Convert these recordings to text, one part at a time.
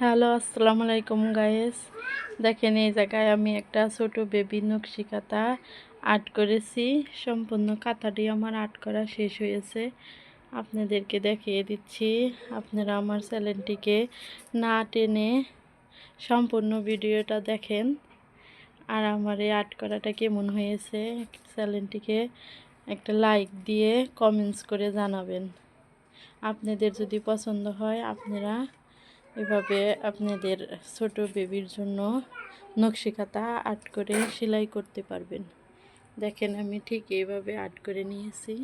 Hello, আসসালামু আলাইকুম guys দেখেন এই জায়গায় আমি একটা ছোট বেবি নকশি কাতা আর্ট করেছি। সম্পূর্ণ কাতাটি আমার আর্ট করা শেষ হয়েছে। আপনাদেরকে দেখিয়ে দিচ্ছি। আপনারা আমার চ্যানেলটিকে না টেনে সম্পূর্ণ ভিডিওটা দেখেন। আর আমার এই আর্ট করাটা কেমন হয়েছে, চ্যানেলটিকে একটা লাইক দিয়ে কমেন্টস করে জানাবেন। আপনাদের যদি পছন্দ হয়, আপনারা এভাবে আপনাদের ছোট বেবির জন্য নকশি খাতা আর্ট করে সেলাই করতে পারবেন। দেখেন আমি ঠিক এইভাবে আর্ট করে নিয়েছি।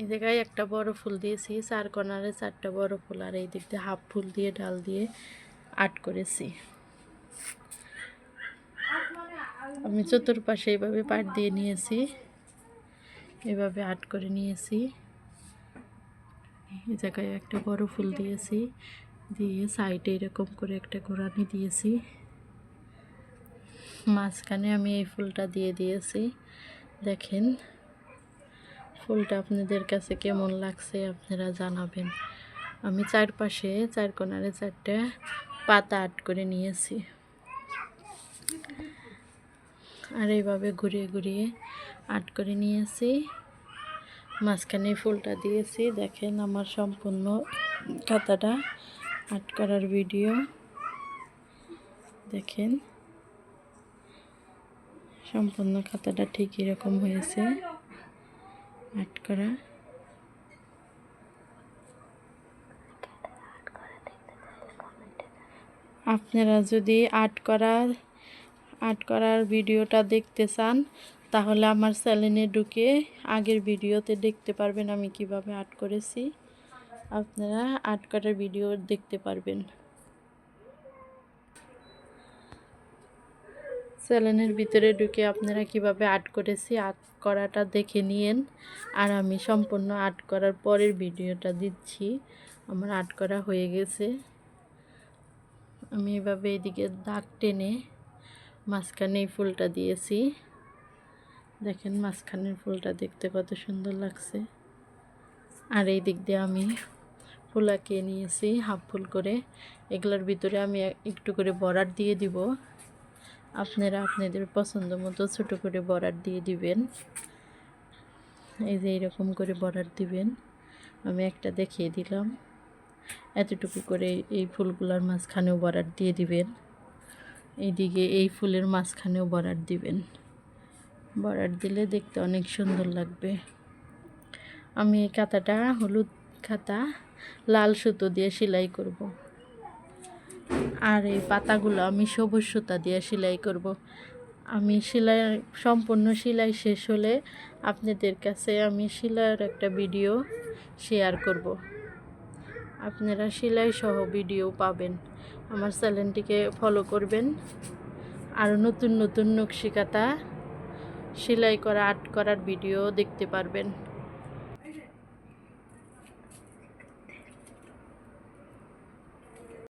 এই জায়গায় একটা বড় ফুল দিয়েছি, চার কর্নারে চারটা বড় ফুল, আর এই দিক দিয়ে হাফ ফুল দিয়ে ডাল দিয়ে আর্ট করেছি। আমি চতুর্পাশে এইভাবে পাট দিয়ে নিয়েছি এভাবে আর্ট করে নিয়েছি। এই জায়গায় একটা বড় ফুল দিয়েছি, দিয়ে সাইডে এরকম করে একটা গোড়ানি দিয়েছি। মাঝখানে আমি এই ফুলটা দিয়ে দিয়েছি। দেখেন, ফুলটা আপনাদের কাছে কেমন লাগছে আপনারা জানাবেন। আমি চারপাশে, চার কোনারে চারটে পাতা আট করে নিয়েছি। আর এইভাবে ঘুরিয়ে ঘুরিয়ে আট করে নিয়েছি। মাঝখানে ফুলটা দিয়েছি। দেখেন আমার সম্পূর্ণ খাতাটা আর্ট করার ভিডিও। দেখেন, সম্পূর্ণ খাতাটা ঠিক এরকম হয়েছে আর্ট করা। আপনারা যদি আর্ট করার আর্ট করার ভিডিওটা দেখতে চান তাহলে আমার চ্যানেলে ঢুকে আগের ভিডিওতে দেখতে পারবেন আমি কীভাবে আর্ট করেছি। আপনারা আর্ট করার ভিডিও দেখতে পারবেন। চ্যানেলের ভিতরে ঢুকে আপনারা কীভাবে আর্ট করেছি, আর্ট করাটা দেখে নিয়েন। আর আমি সম্পূর্ণ আর্ট করার পরের ভিডিওটা দিচ্ছি। আমার আর্ট করা হয়ে গেছে। আমি এভাবে এদিকে দাগ টেনে মাঝখানে এই ফুলটা দিয়েছি। দেখেন মাঝখানের ফুলটা দেখতে কত সুন্দর লাগছে। আর এই দিক দিয়ে আমি ফুল আঁকিয়ে নিয়েছি, হাফ ফুল করে। এগুলোর ভিতরে আমি একটু করে বরার দিয়ে দিব। আপনারা আপনাদের পছন্দ মতো ছোটো করে বরার দিয়ে দিবেন। এই যে এইরকম করে বরার দিবেন। আমি একটা দেখিয়ে দিলাম। এতটুকু করে এই ফুলগুলোর মাঝখানেও বরার দিয়ে দিবেন। এইদিকে এই ফুলের মাঝখানেও বরার দিবেন। বর্ডার দিলে দেখতে অনেক সুন্দর লাগবে আমি এই খাতাটা, হলুদ খাতা, লাল সুতো দিয়ে সেলাই করব। আর এই পাতাগুলো আমি সবুজ সুতা দিয়ে সেলাই করব। আমি সেলাই, সম্পূর্ণ সেলাই শেষ হলে আপনাদের কাছে আমি সেলাইয়ের একটা ভিডিও শেয়ার করব। আপনারা সেলাই সহ ভিডিও পাবেন আমার চ্যানেলটিকে ফলো করবেন আর নতুন নতুন নকশিকাতা সেলাই করা আর্ট করার ভিডিও দেখতে পারবেন।